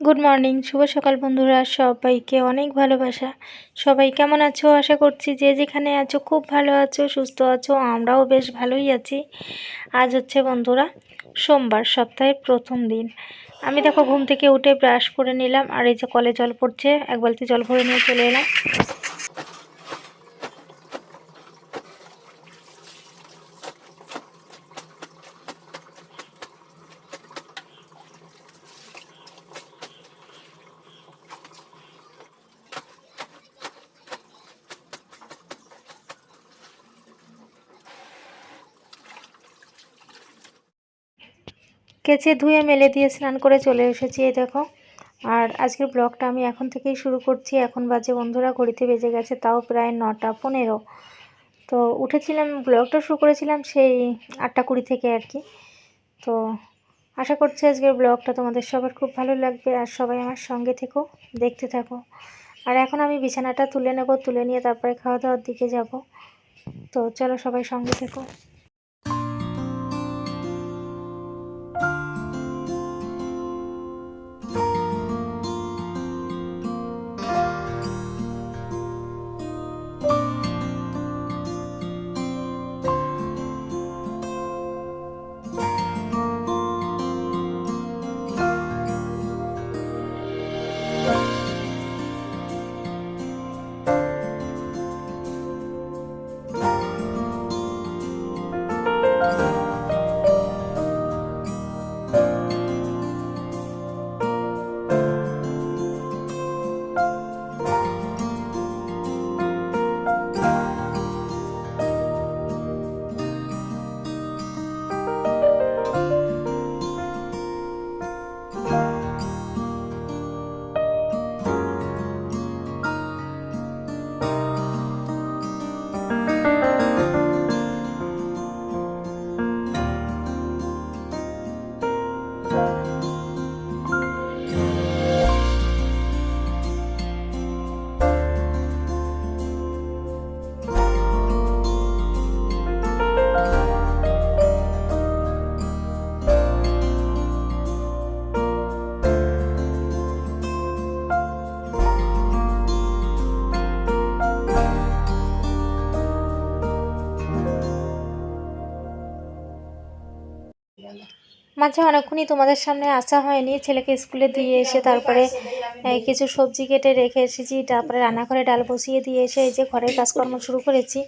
Good morning শুভ সকাল বন্ধুরা। সবাইকে অনেক ভালোবাসা। সবাই কেমন আছো? আশা করছি যে যেখানে আছো, খুব ভালো আছো, সুস্থ আছো, আমরাও বেশ ভালোই আছি। আজ হচ্ছে বন্ধুরা, সোমবার, সপ্তাহের প্রথম দিন। আমি দেখো ঘুম থেকে উঠে ব্রাশ করে নিলাম, আর এই যে কলে জল পড়ছে, এক বালতি জল ভরে নিয়ে চলে এলাম। কেচে ধুয়ে মেলে দিয়ে স্নান করে চলে এসেছি, এই দেখো। আর আজকের ব্লগটা আমি এখন থেকেই শুরু করছি। এখন বাজে, বন্ধুরা, ঘড়িতে বেজে গেছে, তাও প্রায় নটা পনেরো। তো উঠেছিলাম, ব্লগটা শুরু করেছিলাম সেই আটটা কুড়ি থেকে আর কি। তো আশা করছি আজকের ব্লগটা তোমাদের সবার খুব ভালো লাগবে, আর সবাই আমার সঙ্গে থেকো, দেখতে থাকো। আর এখন আমি বিছানাটা তুলে নেব, তুলে নিয়ে তারপরে খাওয়া দাওয়ার দিকে যাব। তো চলো সবাই সঙ্গে থেকো। মাঝে অনেকক্ষণই তোমাদের সামনে আসা হয়নি। ছেলেকে স্কুলে দিয়ে এসে তারপরে কিছু সবজি কেটে রেখে এসেছি। তারপরে রান্নাঘরে ডাল বসিয়ে দিয়ে এসে এই যে ঘরের কাজকর্ম শুরু করেছি।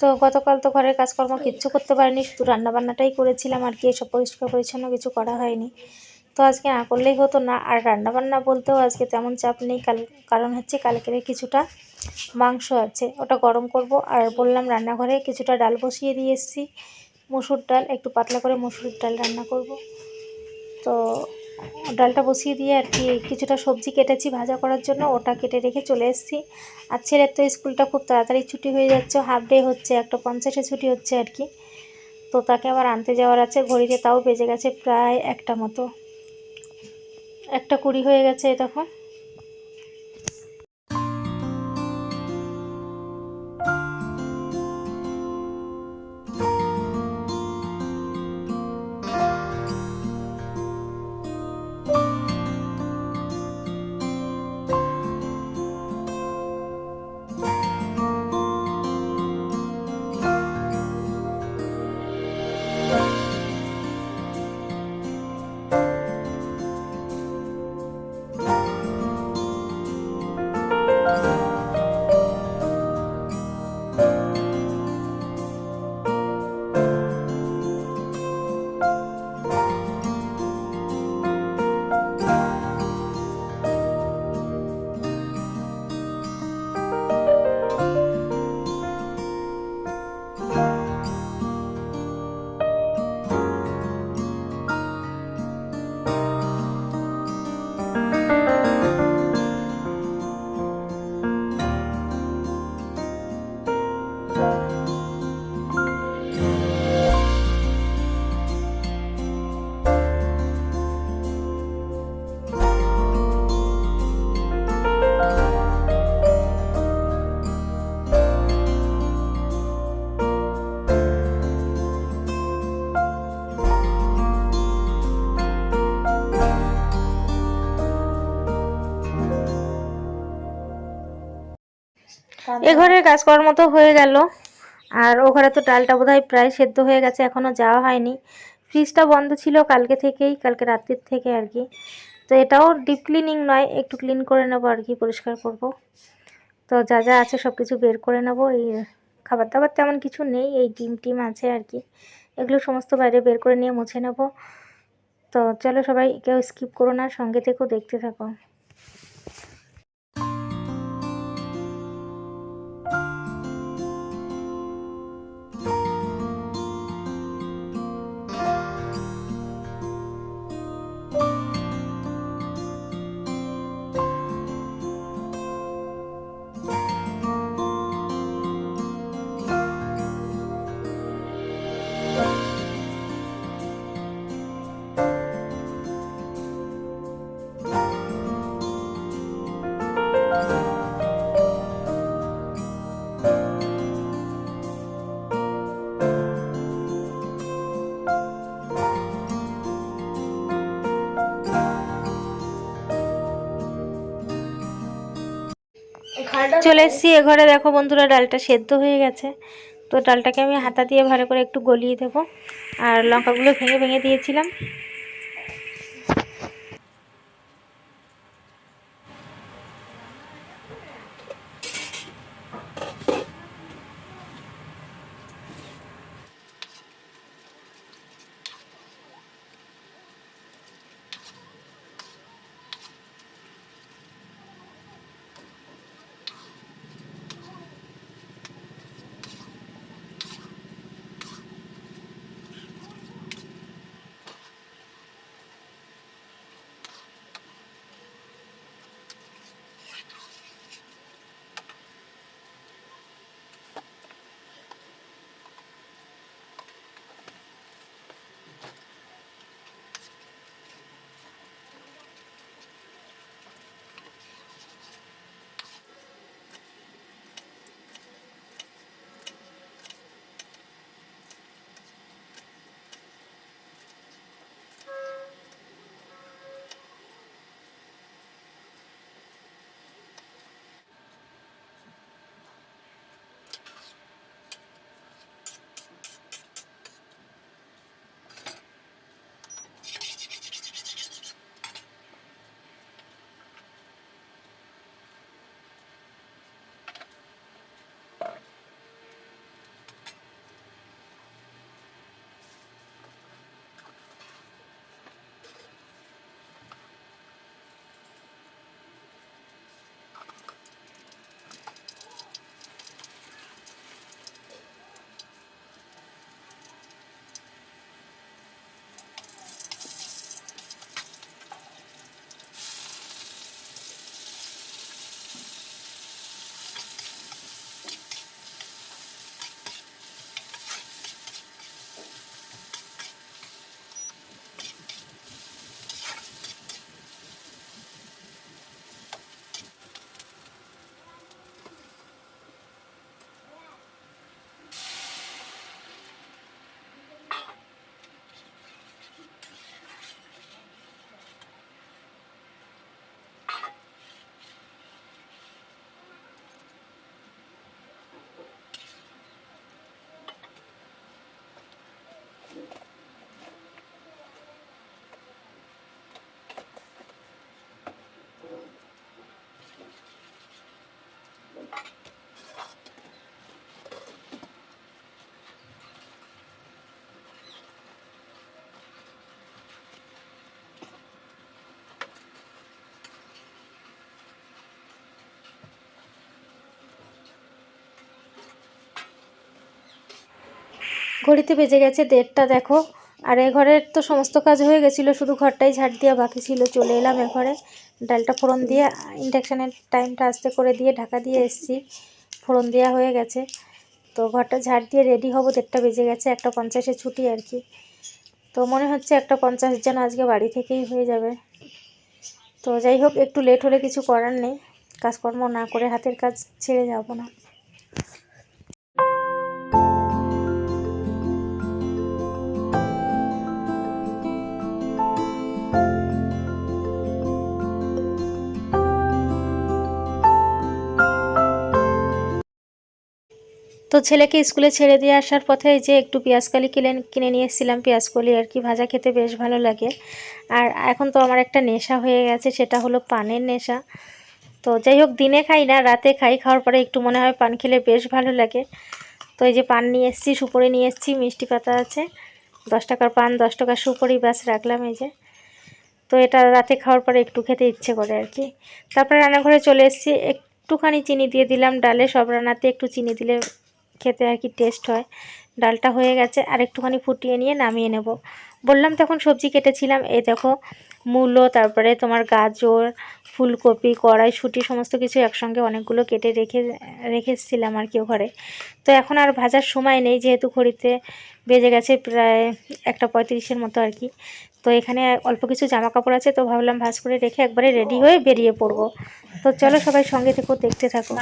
তো গতকাল তো ঘরের কাজকর্ম কিচ্ছু করতে পারিনি, শুধু রান্নাবান্নাটাই করেছিলাম, আর কি এসব পরিষ্কার পরিচ্ছন্ন কিছু করা হয়নি। তো আজকে না করলেই হতো না, আর রান্নাবান্না বলতেও আজকে তেমন চাপ নেই। কাল, কারণ হচ্ছে কালকের কিছুটা মাংস আছে, ওটা গরম করব। আর বললাম রান্নাঘরে কিছুটা ডাল বসিয়ে দিয়ে এসেছি। মসুর ডাল, একটু পাতলা করে মসুর ডাল রান্না করব। তো ডালটা বসিয়ে দিয়ে আর কি কিছুটা সবজি কেটেছি ভাজা করার জন্য, ওটা কেটে রেখে চলে এসেছি। আর ছেলের তো স্কুলটা খুব তাড়াতাড়ি ছুটি হয়ে যাচ্ছে হাফ ডে হচ্ছে, একটা পঞ্চাশে ছুটি হচ্ছে আর কি। তো তাকে আবার আনতে যাওয়ার আছে, ঘড়িতে তাও বেজে গেছে প্রায় একটা মতো। একটা কুড়ি হয়ে গেছে তখন। এ ঘরের কাজকর্ম তো হয়ে গেল। আর ও ঘরে তো ডালটা বোধহয় প্রায় সেদ্ধ হয়ে গেছে এখনও যাওয়া হয়নি। ফ্রিজটা বন্ধ ছিল কালকে থেকেই, কালকে রাত্রির থেকে আর কি। তো এটাও ডিপ ক্লিনিং নয়, একটু ক্লিন করে নেব আর কি, পরিষ্কার করব। তো যা যা আছে সব কিছু বের করে নেব, এই খাবার দাবার তেমন কিছু নেই, এই ডিম টিম আছে আর কি। এগুলো সমস্ত বাইরে বের করে নিয়ে মুছে নেব। তো চলো সবাই, কেউ স্কিপ করো না, সঙ্গে থেকেও দেখতে থাকো। চলে এসেছি, এ ঘরে দেখো বন্ধুরা ডালটা সেদ্ধ হয়ে গেছে। তো ডালটাকে আমি হাতা দিয়ে ভালো করে একটু গলিয়ে দেবো। আর লঙ্কাগুলো ভেঙে ভেঙে দিয়েছিলাম। ঘড়িতে বেজে গেছে দেড়টা, দেখো। আর এ ঘরের তো সমস্ত কাজ হয়ে গেছিল, শুধু ঘরটাই ঝাড় দেওয়া বাকি ছিল। চলে এলাম এ ঘরে, ডালটা ফোড়ন দিয়ে, ইন্ডাকশানের টাইমটা আস্তে করে দিয়ে ঢাকা দিয়ে এসছি। ফোড়ন দেওয়া হয়ে গেছে। তো ঘরটা ঝাড় দিয়ে রেডি হব, দেড়টা বেজে গেছে, একটা পঞ্চাশে ছুটি আর কি। তো মনে হচ্ছে একটা পঞ্চাশ যেন আজকে বাড়ি থেকেই হয়ে যাবে। তো যাই হোক, একটু লেট হলে কিছু করার নেই। কাজকর্ম না করে হাতের কাজ ছেড়ে যাব না। তো ছেলেকে স্কুলে ছেড়ে দিয়ে আসার পথে এই যে একটু পেঁয়াজকালি কিনে কিনে নিয়ে এসেছিলাম পেঁয়াজকলি আর কি, ভাজা খেতে বেশ ভালো লাগে। আর এখন তো আমার একটা নেশা হয়ে গেছে, সেটা হলো পানের নেশা। তো যাই হোক, দিনে খাই না, রাতে খাই, খাওয়ার পরে একটু মনে হয় পান খেলে বেশ ভালো লাগে। তো এই যে পান নিয়ে এসেছি, সুপরি নিয়ে এসেছি, মিষ্টি পাতা আছে, দশ টাকার পান, দশ টাকার সুপরি, ব্যাস রাখলাম এই যে। তো এটা রাতে খাওয়ার পরে একটু খেতে ইচ্ছে করে আর কি। তারপরে রান্নাঘরে চলে এসেছি, একটুখানি চিনি দিয়ে দিলাম ডালে, সব রান্নাতে একটু চিনি দিলে খেতে আর কি টেস্ট হয়। ডালটা হয়ে গেছে, আর একটুখানি ফুটিয়ে নিয়ে নামিয়ে নেব। বললাম তখন সবজি কেটেছিলাম, এই দেখো মূলো, তারপরে তোমার গাজর, ফুলকপি কড়াইশুঁটি সমস্ত কিছু একসঙ্গে অনেকগুলো কেটে রেখে রেখেছিলাম আর কি ঘরে। তো এখন আর ভাজার সময় নেই, যেহেতু ঘড়িতে বেজে গেছে প্রায় একটা পঁয়ত্রিশের মতো আর কি। তো এখানে অল্প কিছু জামা কাপড় আছে, তো ভাবলাম ভাজ করে রেখে একবারে রেডি হয়ে বেরিয়ে পড়ব। তো চলো সবাই সঙ্গে থেকো, দেখতে থাকো।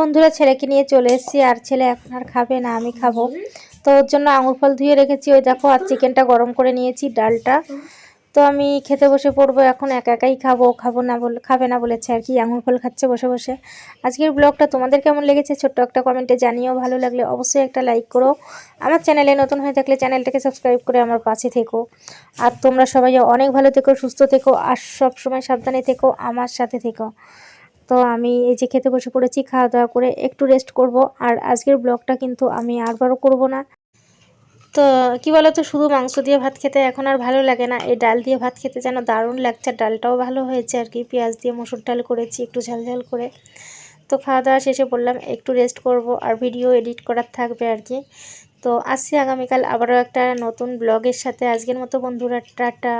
বন্ধুরা ছেলেকে নিয়ে চলে এসেছি, আর ছেলে এখন আর খাবে না, আমি খাব। তো ওর জন্য আঙুর ফল ধুয়ে রেখেছি, ওই দেখো, আর চিকেনটা গরম করে নিয়েছি, ডালটা। তো আমি খেতে বসে পড়ব, এখন একা একাই খাব খাব না বলে, খাবে না বলেছে আর কি, আঙুর ফল খাচ্ছে বসে বসে। আজকের ব্লগটা তোমাদের কেমন লেগেছে ছোট্ট একটা কমেন্টে জানিও, ভালো লাগলে অবশ্যই একটা লাইক করো। আমার চ্যানেলে নতুন হয়ে থাকলে চ্যানেলটাকে সাবস্ক্রাইব করে আমার পাশে থেকো। আর তোমরা সবাই অনেক ভালো থেকো, সুস্থ থেকো, আর সবসময় সাবধানে থেকো, আমার সাথে থেকো। তো আমি এই যে খেতে বসে পড়েছি, খাওয়া দাওয়া করে একটু রেস্ট করব। আর আজকের ব্লগটা কিন্তু আমি আরবারও করব না। তো কি বলো তো শুধু মাংস দিয়ে ভাত খেতে এখন আর ভালো লাগে না। এই ডাল দিয়ে ভাত খেতে যেন দারুণ লাগছে। ডালটাও ভালো হয়েছে আর কি। পেঁয়াজ দিয়ে মসুর ডাল করেছি একটু ঝাল ঝাল করে। তো খাওয়া দাওয়া শেষে বললাম একটু রেস্ট করব আর ভিডিও এডিট করার থাকবে আর কি। তো আসছি আগামীকাল আবারও একটা নতুন ব্লগের সাথে। আজকের মতো বন্ধুরা, টাটা।